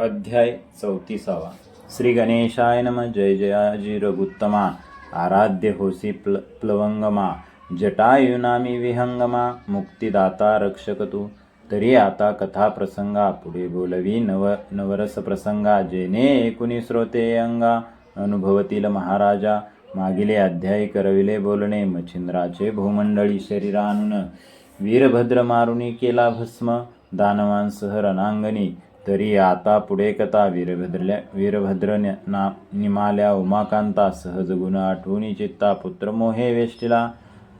अध्याय चौतीसावा. श्री गणेशाय नम. जय जयाजी रघुत्तमा आराध्य होसी प्ल प्लवंगमा. जटायुनामी विहंगमा. मुक्तिदाता रक्षक तू तरी आता कथा प्रसंगा पुढे बोलवी. नव नवरस प्रसंगा. जेने एकुणी श्रोते अंगा. अनुभवतील महाराजा. मागिले अध्याय करविले बोलणे. मच्छिंद्राचे भूमंडळी शरीरानुन. वीरभद्र मारुनी केला भस्म. दानवांसह रणांगणी. तरी आता पुढे कथा वीरभद्रल्या वीरभद्र न- ना निमाल्या उमाकांता सहज गुण आठवणी चित्ता पुत्र मोहे वेष्टीला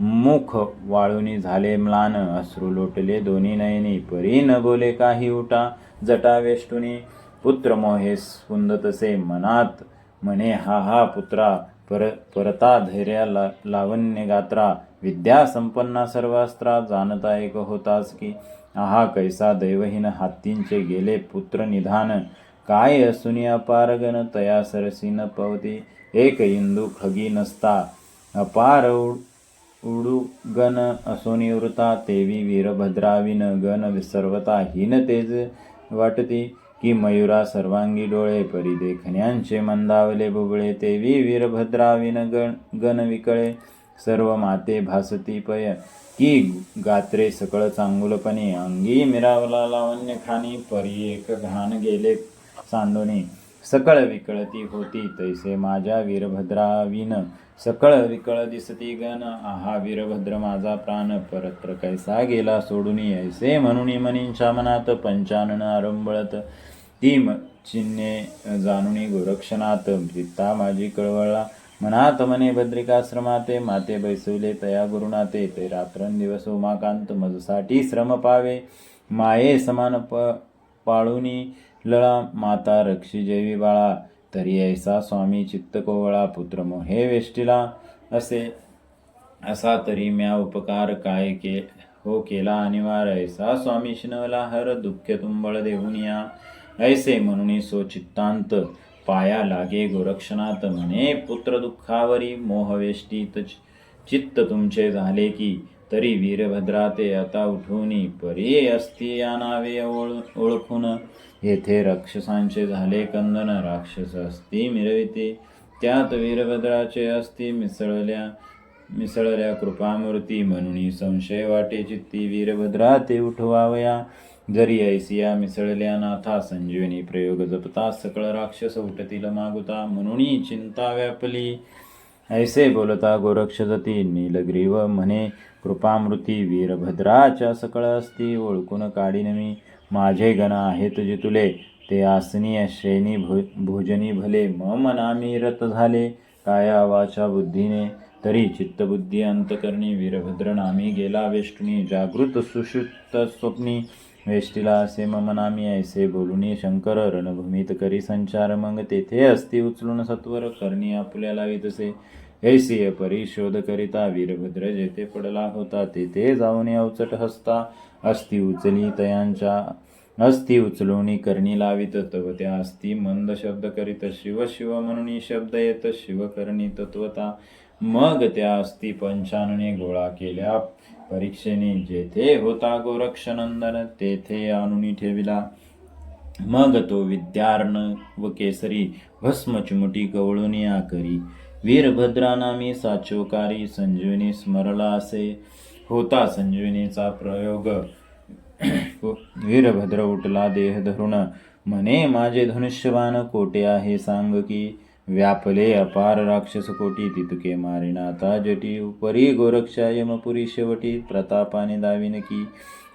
मुख वाळूनी झाले म्लान अश्रू लोटले दोन्ही नयनी परी न बोले काही उठा जटा वेष्टुनी पुत्र मोहे स्पुंद तसे मनात म्हणे हा हा पुत्रा पर परता धैर्या ला लावण्य गात्रा विद्या संपन्ना सर्वास्त्रा जाणता एक होतास की आहा कैसा दैवहीन हत्तींचे गेले पुत्र निधान काय असुनी अपारगन तया सरसी न पवती. एक इंदू खगी नसता. अपार उड- उडू गण असोनी वृता तेवी वीरभद्राविन गण सर्वता हीन तेज वाटती की मयुरा सर्वांगी डोळे परी देखण्यांचे मंदावले बुबळे. तेवी वीरभद्राविन गण गण विकळे. सर्व माते भासती पय. की गात्रे सकळ चांगुलपणे. अंगी मिरावला लावण्य खाणी परी एक घाण गेले सांडोने. सकळ विकळती होती तैसे माझ्या वीरभद्राविन. सकळ विकळ दिसती गण आहा वीरभद्र माझा प्राण. परत्र कैसा गेला सोडूनी ऐसे म्हणून मनींच्या मनात पंचानन आरंभळत. ती म- चिन्हे जाणुनी गोरक्षनाथ चित्ता माझी कळवळला मनात मने भद्रिकाश्रमाते माते बैसवले तया गुरुनाते ते रात्रंदिवस उमाकांत मजसाठी श्रम पावे. माये समान प पाळुनी लळा माता रक्षी जैवी बाळा तरी ऐसा स्वामी चित्त कोवळा पुत्र मोहे वेष्टीला. असे असा तरी म्या उपकार काय के हो केला अनिवार्य. ऐसा स्वामी शिनवला हर दुःख तुंबळ देऊन या. ऐसे म्हणून सो चित्तांत पाया लागे गोरक्षनाथ म्हणे पुत्र दुःखावरी मोहवेष्टीत चित्त तुमचे झाले की तरी वीरभद्रा ते आता उठून परी असती या नावे ओळ ओळखून. येथे राक्षसांचे झाले कंदन राक्षस असती मिरविते. त्यात वीरभद्राचे असती मिसळल्या मिसळल्या कृपामूर्ती म्हणून संशय वाटे चित्ती. वीरभद्रा ते उठवावया. जरी ऐसिया मिसळल्या नाथा संजीवनी प्रयोग जपता सकळ राक्षस उठतील मागुता म्हणूनही चिंता व्यापली. ऐसे बोलता गोरक्षजती नीलग्रीव म्हणे कृपामृती वीरभद्राच्या सकळ असती ओळखून काढीन मी. माझे गण आहेत जितुले ते आसनी श्रेणी भो भोजनी भले. मम नामी रत झाले काया वाचा बुद्धीने? तरी चित्तबुद्धी अंतकरणी वीरभद्र नामी गेला वेष्टुनी. जागृत सुषुप्त स्वप्नी वेष्टीला असे मम नामी ऐसे बोलून शंकर रणभूमीत करी संचार. मग तेथे असती उचलून सत्वर करणी आपल्याला लावितसे ऐसी परिशोध करिता वीरभद्र जेथे पडला होता तेथे जाऊन अवचट हसता अस्ति उचली तयांच्या. अस्ति उचलोनी करणी लावित तव त्या अस्ति मंद शब्द करीत शिव शिव म्हणून शब्द येत शिव करणी तत्वता. मग त्या अस्ति पंचानने गोळा केल्या. परीक्षेने जेथे होता गोरक्षनंदन तेथे आणून ठेविला मग तो विद्यार्ण व केसरी भस्म चिमुटी गवळून या करी. साचोकारी संजीवनी स्मरला असे. होता संजीवनीचा प्रयोग. वीरभद्र उठला देह धरुण म्हणे माझे धनुष्यबाण कोटे आहे? सांग की व्यापले अपार राक्षस कोटी तितके मारिनाता जटी उपरी गोरक्षा यमपुरी शेवटी प्रतापाने दाविन की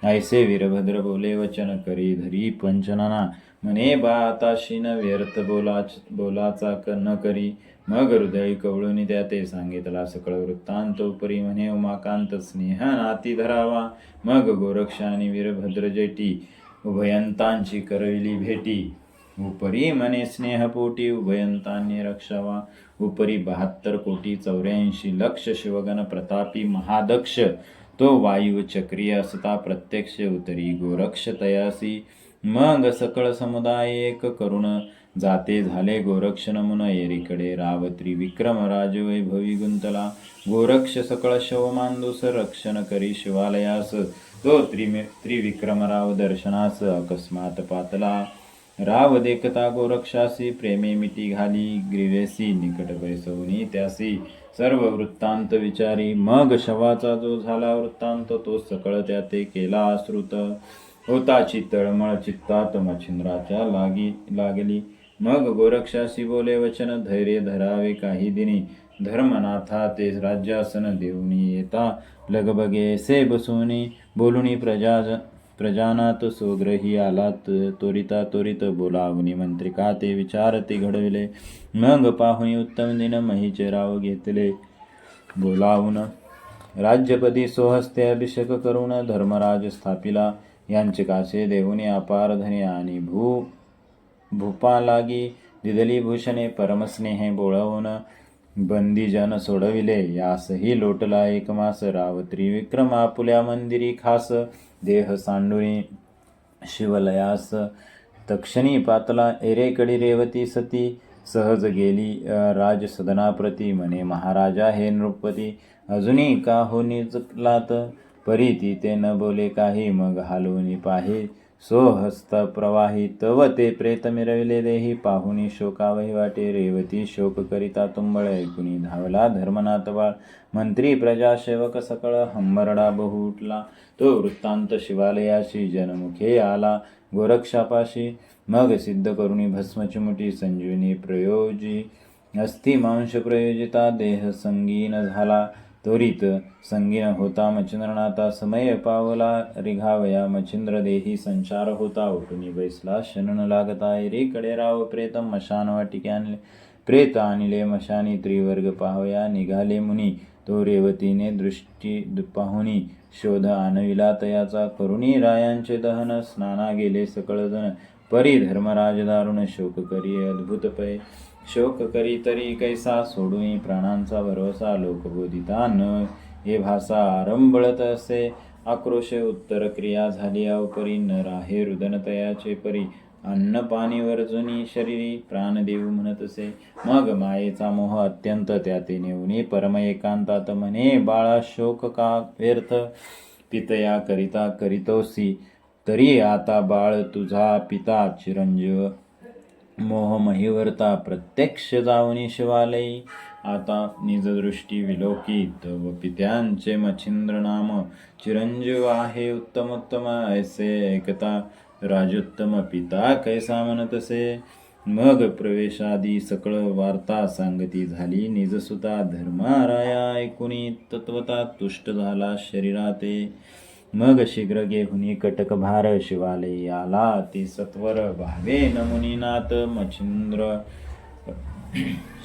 ऐसे वीरभद्र बोले वचन करी धरी पंचनाना म्हणे बा आता व्यर्थ बोलाच बोलाचा क न करी मग हृदय कवळून त्या ते सांगितला सकळ वृत्तांत उपरी म्हणे उमाकांत स्नेह नाती धरावा मग गोरक्षा आणि वीरभद्र जेटी उभयंतांची करविली भेटी उपरी मने स्नेहपोटी उभयंतांनी रक्षावा. उपरी बहात्तर कोटी चौऱ्याऐंशी लक्ष शिवगण प्रतापी महादक्ष. तो वायू चक्रिय असता प्रत्यक्ष उतरी गोरक्ष तयासी. मग सकळ समुदाय एक करुण जाते झाले गोरक्ष नमुन एरीकडे. रावत्री विक्रम राजवैभवी गुंतला. गोरक्ष सकळ शवमांदूस रक्षण करी शिवालयास. तो त्रिमे त्रिविक्रमराव दर्शनास अकस्मात पातला. राव देखता गोरक्षासी प्रेमे मिटी घाली ग्रीवेसी निकट बैसवनी त्यासी सर्व वृत्तांत विचारी मग शवाचा जो झाला वृत्तांत तो सकळ त्या ते केला आश्रुत होताची तळमळ चित्तात मच्छिंद्राच्या लागी लागली. मग गोरक्षासी बोले वचन धैर्य धरावे काही दिनी. धर्मनाथा ते राज्यासन देऊनी येता. लगबगे बसुनी बोलुनी प्रजाज प्रजानात सोग्रही आलात त्वरिता त्वरित बोलावनी मंत्रिका ते विचारते घडविले. मग पाहुणी उत्तम दिन महीचे राव घेतले. बोलावून राज्यपदी सोहस्ते अभिषेक करून धर्मराज स्थापिला. यांचे कासे देऊनी अपार धने आणि भू भूपा लागी दिदली भूषणे परमस्नेहे बोळवून बंदीजन सोडविले. यासही लोटला एक मास राव. त्रिविक्रम आपुल्या मंदिरी खास देह सांडुनी शिवलयास तक्षणी पातला एरेकडी रेवती सती सहज गेली राजसदनाप्रती म्हणे महाराजा हे नृपती अजूनही का हो निजलात? परी ती ते न बोले काही मग हालवणी पाहे सोहस्त प्रवाही तव ते प्रेत मिरविले देही पाहुनी शोकावही वाटे रेवती शोक करिता तुंबळ ऐकुनी धावला धर्मनाथ बाळ. मंत्री प्रजा सेवक सकळ हंबरडा बहुटला उठला. तो वृत्तांत शिवालयाशी जनमुखे आला. गोरक्षापाशी मग सिद्ध करुणी भस्मचिमुटी संजीवनी प्रयोजी. अस्थि मांस प्रयोजिता देह संगीन झाला. त्वरित संगीन होता मच्छिंद्रनाथा समय पावला रिघावया मच्छिंद्र देही संचार होता उठुनी बैसला शनन लागता रे राव प्रेतम मशान वाटिके आणले. प्रेत आणले मशानी त्रिवर्ग पाहया निघाले मुनी तो रेवतीने दृष्टी पाहुनी शोध आणविला तयाचा करुणी रायांचे दहन स्नाना गेले सकळजन परी धर्मराज दारुण शोक करी अद्भुत पै. शोक करी तरी कैसा सोडून प्राणांचा भरोसा लोकबोधिता न हे भाषा आरंभळत असे. आक्रोश उत्तर क्रिया झाली अवपरी. न राहे रुदन तयाचे परी. अन्न पाणी वर्जुनी शरीरी. प्राण म्हणत असे. मग मायेचा मोह अत्यंत त्याते नेऊनी. परम एकांतात म्हणे बाळा शोक का व्यर्थ? पितया करिता करितोसी. तरी आता बाळ तुझा पिता चिरंजीव मोह महिवर्ता प्रत्यक्ष जाऊनी शिवालयी. आता निजदृष्टी विलोकित व पित्यांचे मच्छिंद्र नाम चिरंजीव आहे उत्तमोत्तम ऐसे ऐकता राजोत्तम पिता कैसा म्हणतसे मग प्रवेशादी सकळ वार्ता सांगती झाली निजसुता धर्माराया ऐकुनी तत्वता तुष्ट झाला शरीराते. मग शीघ्र घेहुनी कटक भार शिवाले आला. ती सत्वर भावे नमुनीनाथ मच्छिंद्र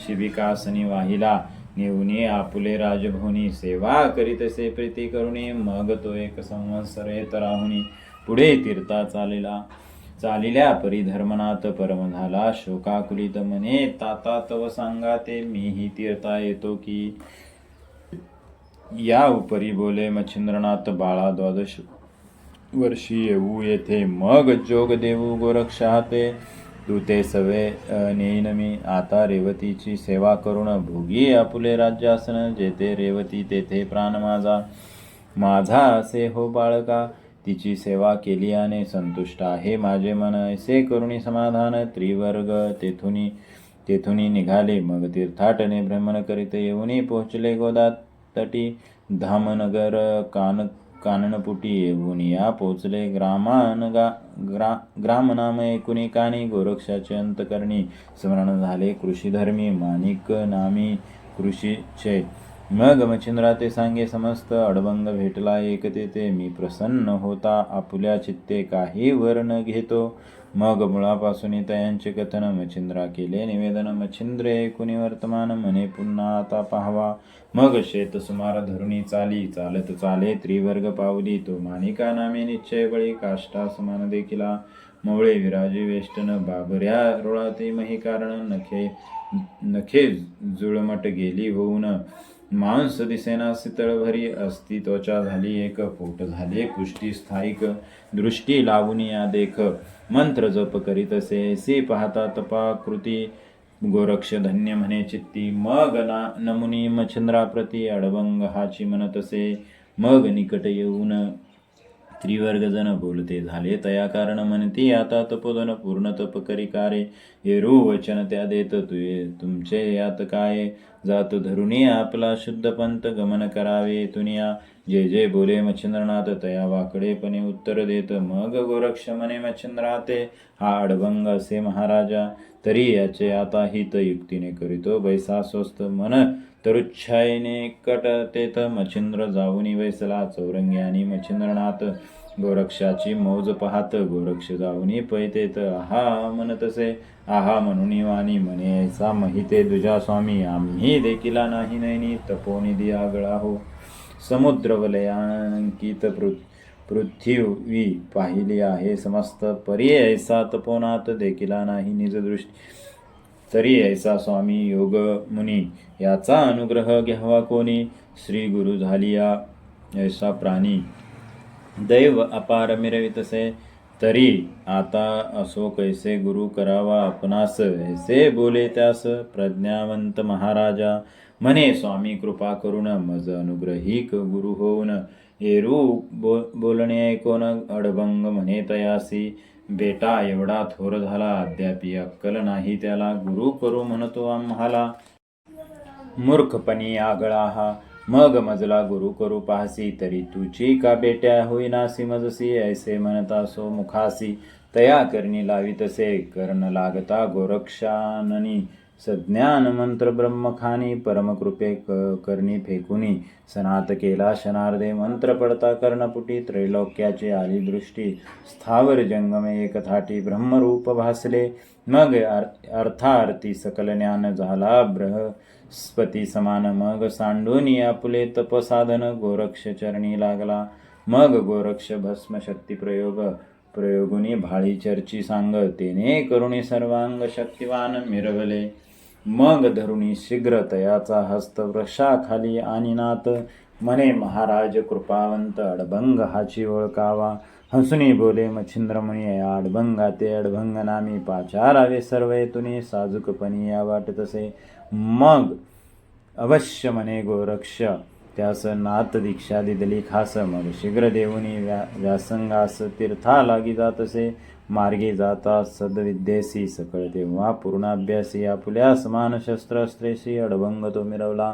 शिबिकासनी वाहिला. नेऊने आपुले राजभुनी सेवा करीतसे प्रीती करुणी. मग तो एक संवत्सर येत राहुनी पुढे तीर्था चालिला. चालिल्या परिधर्मनाथ परम झाला. शोकाकुलित मने ताता तव सांगा ते मीही तीर्था येतो की या उपरी बोले मच्छिंद्रनाथ बाळा द्वादश वर्षी येऊ येथे. मग जोग देऊ गोरक्षाते दूते तू ते सवे अ, नेईन मी. आता रेवतीची सेवा करून भोगी आपुले राज्यासन. जेथे रेवती तेथे प्राण माझा. माझा असे हो बाळका. तिची सेवा केली आणि संतुष्ट आहे माझे मन. ऐसे करुणी समाधान त्रिवर्ग तेथुनी तेथुनी निघाले. मग तीर्थाटने भ्रमण करीत येऊनही पोहोचले गोदात. तटी धामनगर कान काननपुटी येऊन या पोचले ग्रामान गा ग्रा ग्रामनाम ऐकुनी कानी गोरक्षाचे अंतकरणी स्मरण झाले कृषीधर्मी माणिक नामी कृषीचे. मग मच्छिंद्रा ते सांगे समस्त अडबंग भेटला एक ते मी प्रसन्न होता आपुल्या चित्ते काही वर्ण घेतो. मग मुळापासून तयांचे कथन मच्छिंद्रा केले. निवेदन मच्छिंद्रे कुणी वर्तमान म्हणे पुन्हा आता पाहावा. मग शेत सुमार धरुणी चाली चालत चाले त्रिवर्ग पावली तो मानिका नामे निश्चय बळी काष्टा समान देखिला. मवळे विराजी वेष्टन बाबऱ्या रुळाती मही कारण नखे नखे जुळमट गेली होऊन. मांस दिसेना शीतळ भरी असती त्वचा झाली एक पोट झाले पुष्टी स्थायिक दृष्टी लावून या देख. मंत्र जप करीत असे. सी पाहता तपाकृती. गोरक्ष धन्य म्हणे चित्ती. मग ना नमुनी मच्छंद्राप्रती अडबंग हाची म्हणत असे. मग निकट येऊन त्रिवर्ग जन बोलते. झाले तया कारण म्हणती आता तपोधन पूर्ण तप करी कारे. हे वचन त्या देत तुये. तुमचे यात काय? जात धरुणी आपला शुद्ध पंत गमन करावे. तुनिया जे जे बोले मच्छिंद्रनाथ तया वाकडेपणे उत्तर देत मग गोरक्ष म्हणे मच्छिंद्राते हा अडभंग असे महाराजा तरी याचे आता हित युक्तीने करीतो बैसा स्वस्त मन तरुच्छायने कट तेथ मच्छिंद्र जाऊनी वैसला चौरंगी आणि मच्छिंद्रनाथ गोरक्षाची मौज पाहत गोरक्ष जाऊनी पैतेत आहा म्हणतसे आहा म्हणून वाणी म्हणे ऐसा महिते दुजा स्वामी आम्ही देखिला नाही नैनी तपोनिधी आगळा हो समुद्र वलयांकित पृ पृथ्वी पाहिली आहे. समस्त परी ऐसा तपोनात देखिला नाही निज दृष्टी तरी ऐसा स्वामी योग मुनी याचा अनुग्रह घ्यावा कोणी? श्री गुरु झालिया ऐसा प्राणी. दैव अपार मिरवितसे तरी आता असो कैसे गुरु करावा आपणास? ऐसे बोले त्यास प्रज्ञावंत महाराजा. म्हणे स्वामी कृपा करून मज अनुग्रहिक गुरु होऊन. एरू बो बोलणे ऐकून अडभंग म्हणे तयासी. बेटा एवढा थोर झाला अद्यापी अक्कल नाही त्याला. गुरु करू म्हणतो आम्हाला. मूर्खपणी आगळा हा मग मजला गुरु करू पाहसी. तरी तुझी का बेट्या होईनासी मजसी ऐसे म्हणता सो मुखासी. तया करणी लावितसे. कर्ण लागता गोरक्षाननी. सज्ञान मंत्र ब्रह्मखानी परमकृपे क करणी फेकुनी सनात केला शनार्दे मंत्र पडता कर्णपुटी त्रैलोक्याचे आली दृष्टी स्थावर जंगमे एकथाटी ब्रह्मरूप भासले मग अर्थार्थी सकल ज्ञान झाला बृहस्पती समान मग सांडोनी आपुले तपसाधन गोरक्ष चरणी लागला मग गोरक्ष भस्म शक्ती प्रयोग प्रयोगुनी भाळी चर्ची सांग तेने करुणी सर्वांग शक्तिवान मिरवले. मग धरुणी शीघ्र तयाचा हस्त वृक्षाखाली आणि नात म्हणे महाराज कृपावंत अडभंग हाची ओळखावा. हसुनी बोले मच्छिंद्रमणी अडभंगा ते अडभंग नामी पाचारावे सर्व तुनी साजूकपणी या वाटतसे मग अवश्य म्हणे गोरक्ष त्यास नाथ दीक्षा दिदली खास मग शीघ्र देऊनी व्या व्यासंगास तीर्था लागी जातसे मार्गी जाता सद्विद्येसी सकळ तेव्हा पूर्णाभ्यासी आपल्या समान शस्त्रास्त्रेशी अडभंग तो मिरवला.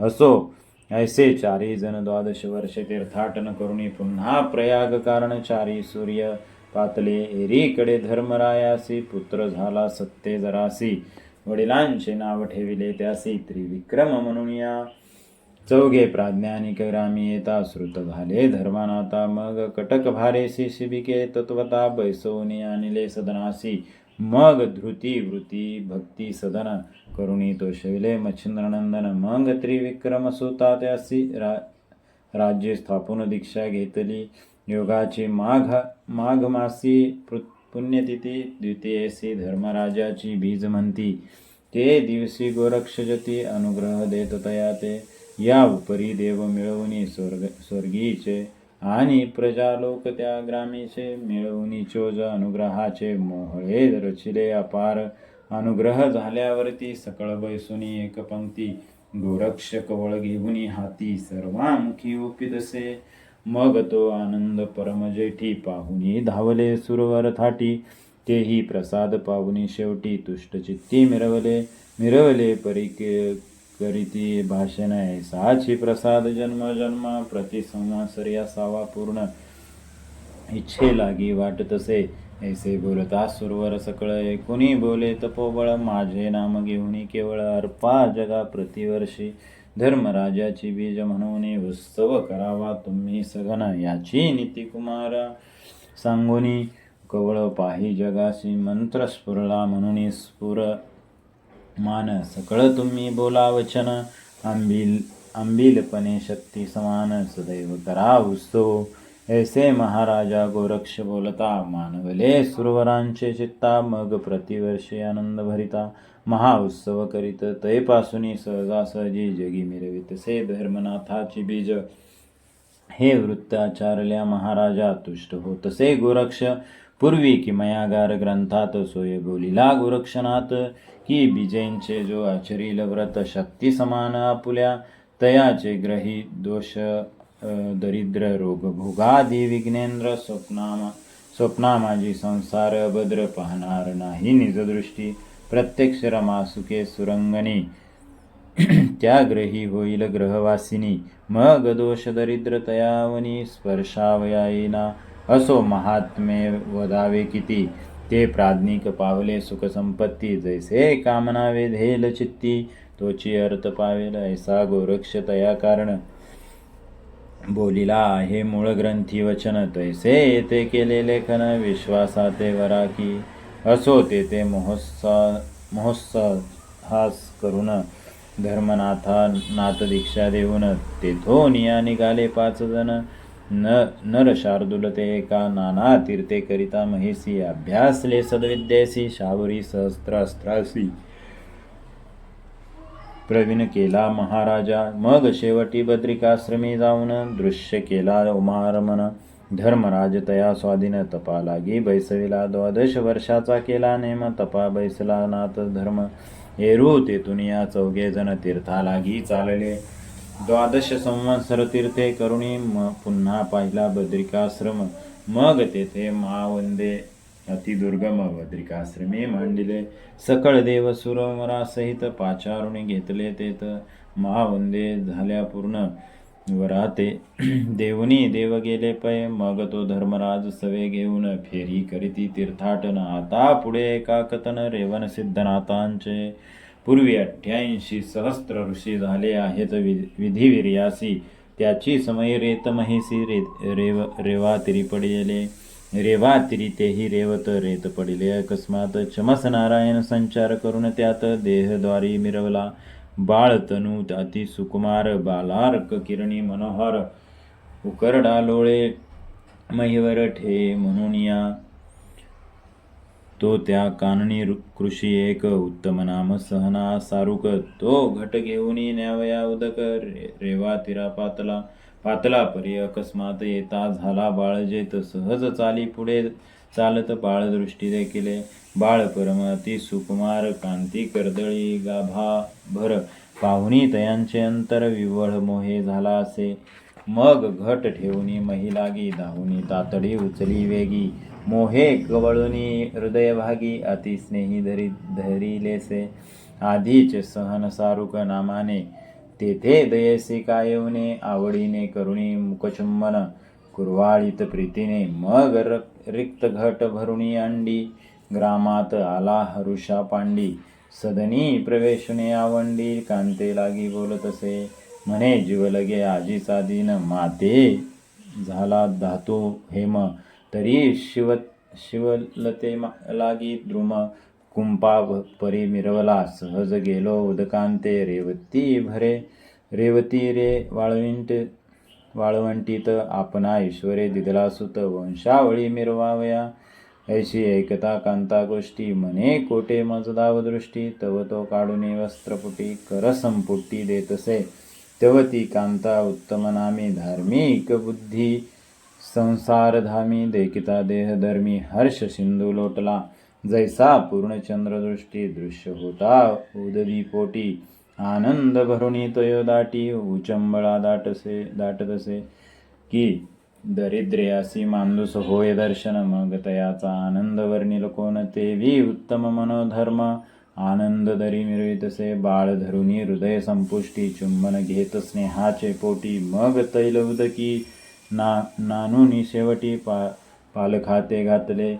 असो ऐसे चारी जण द्वादश वर्षे तीर्थाटन करुणी पुन्हा प्रयाग कारण चारी सूर्य पातले एरीकडे धर्मरायासी पुत्र झाला सत्ते जरासी. वडिलांचे नाव ठेविले त्यासी त्रिविक्रम म्हणून या. चौघे प्राज्ञानिक रामी येता श्रुत झाले धर्मानाता मग कटक भारेसी शिबिके तत्वता बैसवनी आणले सदनासी. मग धृती वृती भक्ती सदन करुणी तो शैले मच्छिंद्रनंदन. मग त्रिविक्रम सुता त्यासी रा राज्य स्थापून दीक्षा घेतली. योगाची माघ माघ मासी पुण्यतिथी द्वितीयसी धर्मराजाची बीज म्हणती. ते दिवशी गोरक्षजती अनुग्रह देत तया ते. या उपरी देव मिळवणी स्वर्ग स्वर्गीचे आणि प्रजालोक त्या ग्रामीचे मिळवणी चोज अनुग्रहाचे मोहळे रचिले अपार अनुग्रह झाल्यावरती सकळ बैसुनी एक पंक्ती. गोरक्ष कवळ घेऊनी हाती सर्वामुखी ओपितसे मग तो आनंद परमजेठी पाहुनी धावले सुरवर थाटी. तेही प्रसाद पाहुनी शेवटी तुष्टचित्ती मिरवले मिरवले परिके करीती भाषण आहे साची प्रसाद जन्म जन्म प्रतिसंवासर असावा पूर्ण. इच्छे लागी वाटतसे ऐसे बोलता सुरवर सकळ कुणी बोले तपोबळ माझे नाम घेऊन केवळ अर्पा जगा प्रतिवर्षी. धर्मराजाची बीज म्हणून उत्सव करावा तुम्ही सघन याची नीती कुमार. सांगोनी कवळ पाही जगाशी मंत्र स्फुरला म्हणून स्फुर. मान सकळ तुम्ही बोला वचन आंबील आंबीलपणे शक्ती समान सदैव करा उत्सव ऐसे महाराजा गोरक्ष बोलता मानवले सुरवरांचे चित्ता मग प्रतिवर्षी आनंद भरिता. महाउत्सव करीत तैपासून सहजासहजी जगी मिरवितसे धर्मनाथाची बीज. हे वृत्ताचारल्या महाराजा तुष्ट होतसे गोरक्ष पूर्वी किमयागार ग्रंथात सोय बोलिला गोरक्षनाथ की बीजेंचे जो आचरील व्रत शक्ती समान आपुल्या तयाचे ग्रही दोष दरिद्र रोग भोगादी विघ्नेंद्र स्वप्नामा स्वप्ना माझी संसार भद्र पाहणार नाही निजदृष्टी प्रत्यक्ष रमासुके सुरंगणी त्या ग्रही होईल ग्रहवासिनी मग दोष दरिद्र तयावनी स्पर्शावयाईना असो महात्मे वदावे किती. ते प्राज्ञिक पावले सुखसंपत्ती. जैसे कामना वेधेल चित्ती तोची अर्थ पावेल ऐसा गोरक्ष तया कारण. बोलिला आहे मूळ ग्रंथी वचन तैसे येते केले लेखन विश्वासाते वराकी. असो ते ते महोत्साह महोत्साहास करून धर्मनाथा नाथ दीक्षा देऊन तेथोनिया निघाले पाच जण. न नर शार्दूल एका नाना तीर्थे करिता महिसी अभ्यासले सद्विद्येसी शावरी सहस्त्रास्त्रासी. प्रवीण केला महाराजा मग शेवटी बद्रिकाश्रमी जाऊन दृश्य केला उमारमन. धर्मराज तया स्वाधीन तपा लागी बैसविला द्वादश वर्षाचा केला नेम तपा बैसला नाथ धर्म. एरू तेथून या चौघे जण तीर्था लागी चालले. द्वादश संवत्सर तीर्थे करुणी म पुन्हा पाहिला बद्रिकाश्रम. मग तेथे मावंदे अतिदुर्गम बद्रिकाश्रमे मांडिले. सकळ देव सुरवरासहित पाचारुणी घेतले तेथ महावंदे झाल्या पूर्ण वराते देवनी देव गेले पै मग तो धर्मराज सवे घेऊन फेरी करीती तीर्थाटन. आता पुढे एका कथन रेवन सिद्धनाथांचे. पूर्वी अठ्ठ्याऐंशी सहस्त्र ऋषी झाले आहेत वि- विधिवीर्यासी. त्याची समय रेत महिसी रे रेव रेवातिरी पडिले रेवातिरी तेही रेवत रेत पडिले. अकस्मात चमस नारायण संचार करून त्यात देहद्वारी मिरवला. बाळ तनू अति सुकुमार बालार्क किरणी मनोहर उकरडा लोळे महिवर ठे म्हणून या तो त्या काननी रु- कृषी एक उत्तम नाम सहना सारुक. तो घट घेऊन न्यावया उदक रे- रेवा तिरा पातला पातला परी अकस्मात येता झाला बाळजेत सहज चाली पुढे चालत बाळ दृष्टी देखिले. बाळ परमती सुकुमार कांती कर्दळी गाभा भर. पाहुणी तयांचे अंतर विवळ मोहे झाला असे. मग घट ठेवणी महिलागी धावणी तातडी उचली वेगी. मोहे कवळुनी हृदयभागी अति स्नेही धरी धरिलेसे आधीच सहन सारुक नामाने तेथे दयसी कायवने आवडीने करुणी मुखचुंबन कुरवाळीत प्रीतीने मग रिक्त घट भरुणी अंडी ग्रामात आला हरुषा पांडी सदनी प्रवेशने आवंडी कांते लागी बोलत असे म्हणे जीव लगे आजीचा दिन माते झाला धातू हेम तरी शिव शिवलते लागी द्रुम कुंपा परी मिरवला सहज गेलो उदकांते रेवती भरे रेवती रे वाळविंट वाळवंटीत आपणा ईश्वरे दिदला सुत वंशावळी मिरवावया. ऐशी ऐकता कांता गोष्टी मने कोटे मजदाव दृष्टी तव तो काढून वस्त्रपुटी कर संपुटी देतसे. तव ती कांता उत्तम नामी धार्मिक बुद्धी संसारधामी देखिता देहधर्मी हर्ष सिंधू लोटला जैसा पूर्णचंद्रदृष्टी दृश्य होता उददी पोटी आनंद भरुणी तयो दाटी उचंबळा दाटसे दाटतसे की दरिद्र्यासी मांदूस होय दर्शन मग तयाचा आनंद वर्णिल कोण तेवी उत्तम मनोधर्म आनंद दरी मिरवितसे बाळ धरुणी हृदय संपुष्टी चुंबन घेत स्नेहाचे पोटी मग तैल उदकी ना नानूनी शेवटी पा पालखाते घातले.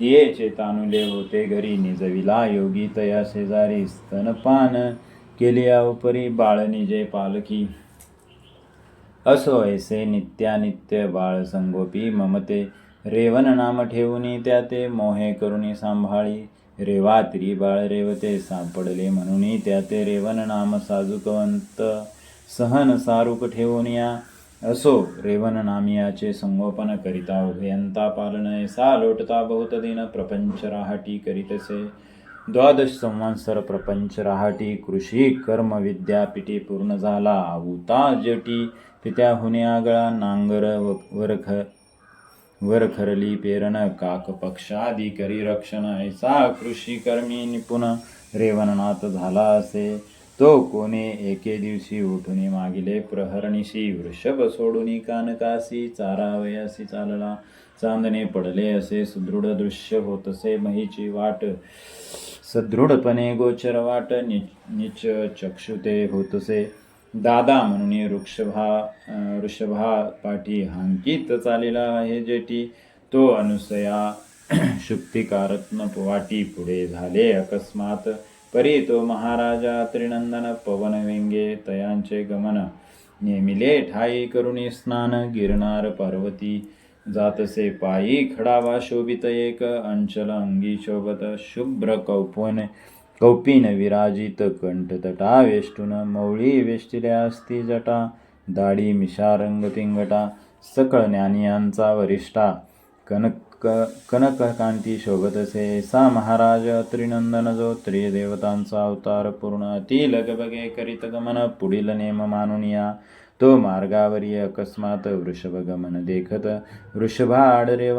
तियेचे तानुले होते घरी. निजविला योगी तया शेजारी. स्तनपान केलिया उपरी बाळ निजे पालखी. असो ऐसे नित्यानित्य बाळ संगोपी ममते. रेवन नाम ठेवूनी त्या ते मोहे करुणी सांभाळी. रेवात्री बाळ रेवते सापडले म्हणून त्या ते रेवन नाम साजुकवंत सहन सारूक ठेवून या. असो रेवन नामियाचे संगोपन करिता उभयंता पालन ऐसा लोटता बहुत दिन प्रपंच राहाटी करीतसे. द्वादश संवत्सर प्रपंच राहाटी कृषी कर्म विद्यापीठी पूर्ण झाला. आहुता जटी पित्याहुने आगळा नांगर व वरख वरखरली पेरण काक पक्षादी करी रक्षण. ऐसा कृषी कर्मी निपुण रेवननाथ झाला असे. तो कोणे एके दिवशी उठून मागिले प्रहरणीशी वृषभ सोडून कानकासी चारावयासी चालला. चांदणे पडले असे सुदृढ दृश्य होतसे महीची वाट. सदृढपणे गोचर वाट नि निच चक्षुते होतसे. दादा म्हणून वृक्षभा वृषभा पाठी हांकीत चालेला आहे जेटी तो अनुसया शुक्तिकारत्न वाटी पुढे झाले अकस्मात. परी तो महाराजा त्रिनंदन पवन व्यंगे तयांचे गमन. नेमिले ठाई करुणी स्नान गिरनार पार्वती. जातसे पायी खडावा शोभित एक अंचल अंगी शोभत शुभ्र कौपन. कौपीन विराजित कंठतटा वेष्टून मौळी वेष्टिल्या असती जटा. दाढी मिशा रंग सकळ ज्ञानियांचा वरिष्ठा. कनक कनककांती शोभतसे. सा महाराज त्रिनंदन जो त्रिदेवतांचा अवतार पूर्ण. ती लगबगे करीत गमन पुढील नेम मानून या. तो मार्गावरी अकस्मात वृषभ गमन देखत. वृषभा आडरे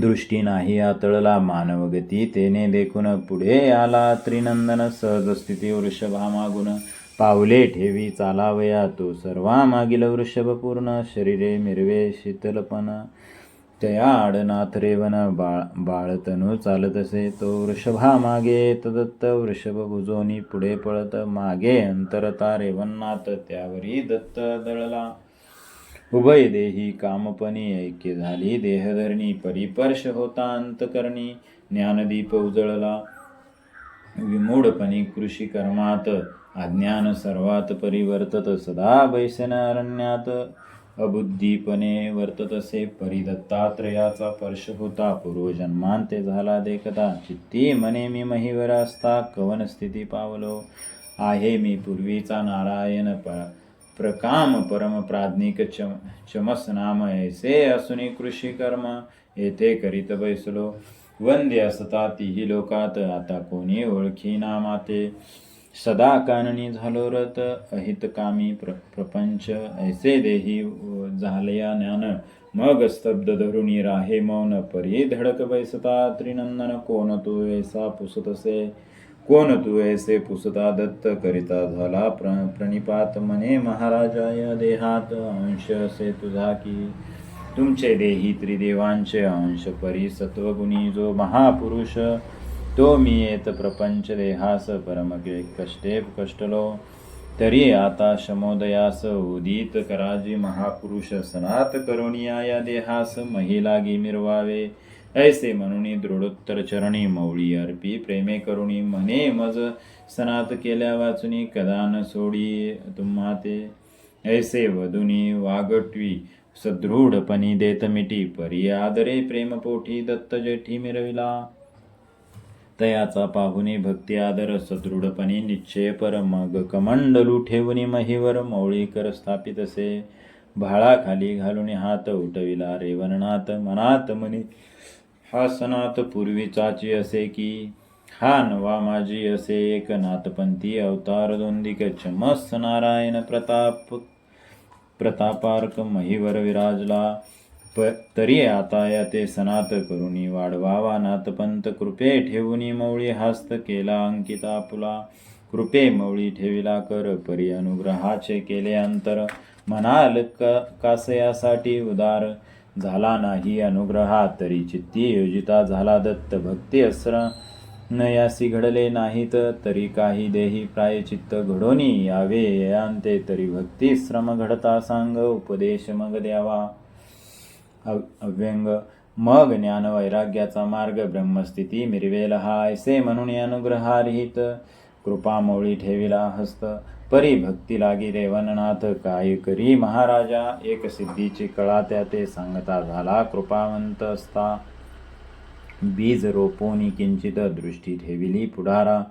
दृष्टी नाही आतळला. मानवगती तेने देखून पुढे आला. त्रिनंदन सहज स्थिती वृषभा मागून पावले ठेवी चालावया. तो सर्वा मागील वृषभ पूर्ण. शरीरे मिरवे शीतलपण. तया आडनाथ रेवन बाळ बाळतनु चालत असे तो वृषभा मागे तदत्त वृषभ भुजोनी पुढे पळत मागे अंतरता रेवन्नाथ त्यावरी दत्त दळला. उभय देही कामपणी ऐक्य झाली देहधरणी परिपर्श होता अंतकरणी ज्ञानदीप उजळला. विमूढपणी कृषी कर्मात अज्ञान सर्वात परिवर्तत सदा बैसन अरण्यात अबुद्धीपणे वर्ततसे परिदत्तात्रयाचा पर्श होता. पूर्वजन्मांते झाला देखता. चित्ती मने मी महिवर असता. कवन स्थिती पावलो आहे मी पूर्वीचा नारायण. प प्रकाम परम प्राज्ञिक चम चमस नाम ऐसे असुनी कृषी कर्म. येथे करीत बैसलो. वंद्य असता तीही लोकात. आता कोणी ओळखी नामाते. सदा काननी झालो रत अहित कामी प्र प्रपंच ऐसे देही झालया ज्ञान. मग स्तब्ध धरुणी राहे मौन परी धडक बैसता त्रिनंदन. कोण तू ऐसा पुसतसे कोण तू ऐसे पुसता दत्त करिता झाला प्र प्रणिपात. मने महाराजाय देहात अंश असे तुझा की तुमचे देही त्रिदेवांचे अंश. परी सत्वगुणी जो महापुरुष तो मी येत प्रपंच देहास परमके कष्टे कष्टलो तरी आता शमोदयास उदित कराजी महापुरुष सनात करुणिया या देहास महिलागी मिरवावे. ऐसे म्हणून दृढोत्तर चरणी मौळी अर्पी प्रेमे करुणी म्हणे मज सनात केल्या वाचुनी कदा न सोडी तुम्हा ते ऐसे वधुनी वागटवी सदृढपणी देत मिटी परी आदरे प्रेमपोठी दत्त जेठी मिरविला. तयाचा पाहुनी भक्ती आदर सदृढपणे निश्चय पर मग कमंडलू ठेवणी महिवर मौळीकर स्थापित असे भाळाखाली घालून हात उठविला रेवणनाथ मनात मनी हा सनात पूर्वीचाची असे की हा नवा माझी असे एक नाथपंथी अवतार दोंदिक चमस नारायण प्रताप प्रतापार्क महिवर विराजला. प तरी आता या ते सनात करुणी वाढवावा नाथपंत कृपे ठेवूनी मौळी हस्त केला अंकिता पुला कृपे मौळी ठेविला कर परी अनुग्रहाचे केले अंतर. म्हणाल क कासयासाठी उदार. झाला नाही अनुग्रहा तरी चित्ती योजिता झाला दत्त. भक्ती अस्र नयासी घडले नाहीत तरी काही देही प्रायचित्त घडोनी. यावे यांते तरी भक्ती श्रम घडता सांग उपदेश मग द्यावा. अव्यंग. मग ज्ञान वैराग्याचा मार्ग ब्रह्मस्थिती मिरवेल हा ऐसे म्हणून अनुग्रहारहित कृपा मोळी ठेविला हस्त. परी भक्ती लागी रेवननाथ काय करी महाराजा? एक सिद्धीची कळा त्या ते सांगता झाला कृपावंत असता बीज रोपोनी किंचित दृष्टी ठेविली पुढारा.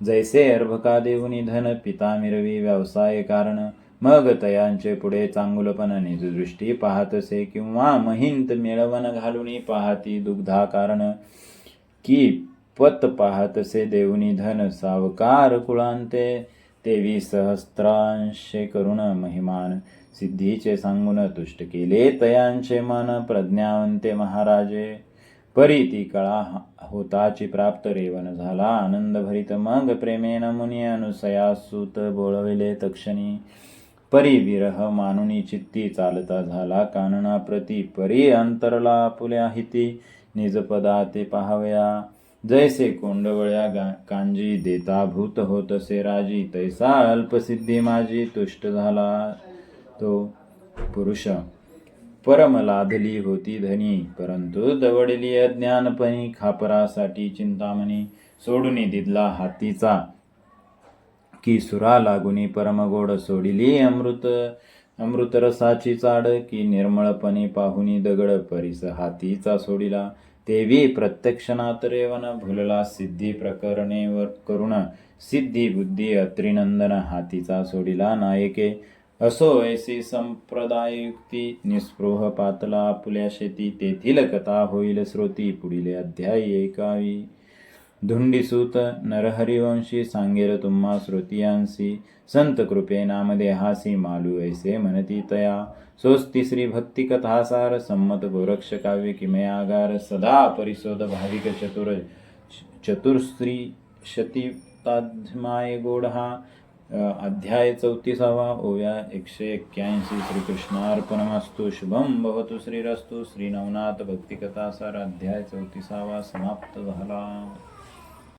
जैसे अर्भका देऊनी धन पिता मिरवी व्यवसाय कारण. मग तयांचे पुढे चांगुलपण निजदृष्टी पाहतसे किंवा महिंत मिळवण घालून पाहती दुग्धा कारण की पत पाहतसे देऊनी धन सावकार कुळांते तेवी सहस्त्रांशे करुण महिमान. सिद्धीचे सांगून तुष्ट केले तयांचे मन प्रज्ञावंते महाराजे. परी ती कळा होताची प्राप्त रेवन झाला. आनंद भरित मग प्रेमेन मुनी अनुसयासूत बोळविले तक्षणी. परी विरह मानुनी चित्ती चालता झाला कानना प्रती परी अंतरला आपुल्या हिती निजपदा ते पाहावया. जैसे कोंडवळ्या गा कांजी देता भूत होतसे राजी तैसा अल्पसिद्धी माझी तुष्ट झाला तो पुरुष. परम लाधली होती धनी परंतु दवडली अज्ञानपणी खापरासाठी चिंतामणी सोडून दिदला हातीचा. की सुरा लागुनी परमगोड सोडिली अमृत अमृतरसाची चाड की निर्मळपणे पाहुनी दगड परिस हातीचा सोडिला तेवी प्रत्यक्षनात रेवन भुलला सिद्धी प्रकरणे वर करुण सिद्धी बुद्धी अत्रिनंदन हातीचा सोडिला नायके असो ऐसी संप्रदायुक्ती निस्पृह पातला आपुल्या शेती तेथील कथा होईल श्रोती पुढील अध्याय एकावी धुंडीसूत नरहरिवंशी सांगेल तुम्हा श्रोतियांसी संत कृपे नामदेहासी मालू ऐसे म्हणती तया सोस्ती श्री भक्ती कथासार संमत गोरक्ष काव्य किमयागार सदा परिशोध भाविक चतुर चतुर्श्री शतीताध्माय गोढहा अध्याय चौतीसावा ओव्या एकशे एक्क्याऐंशी श्रीकृष्णार्पणमस्तु शुभम भवतु श्रीरस्तु श्रीनवनाथ भक्तिकथासार अध्याय चौतीसावा समाप्त झाला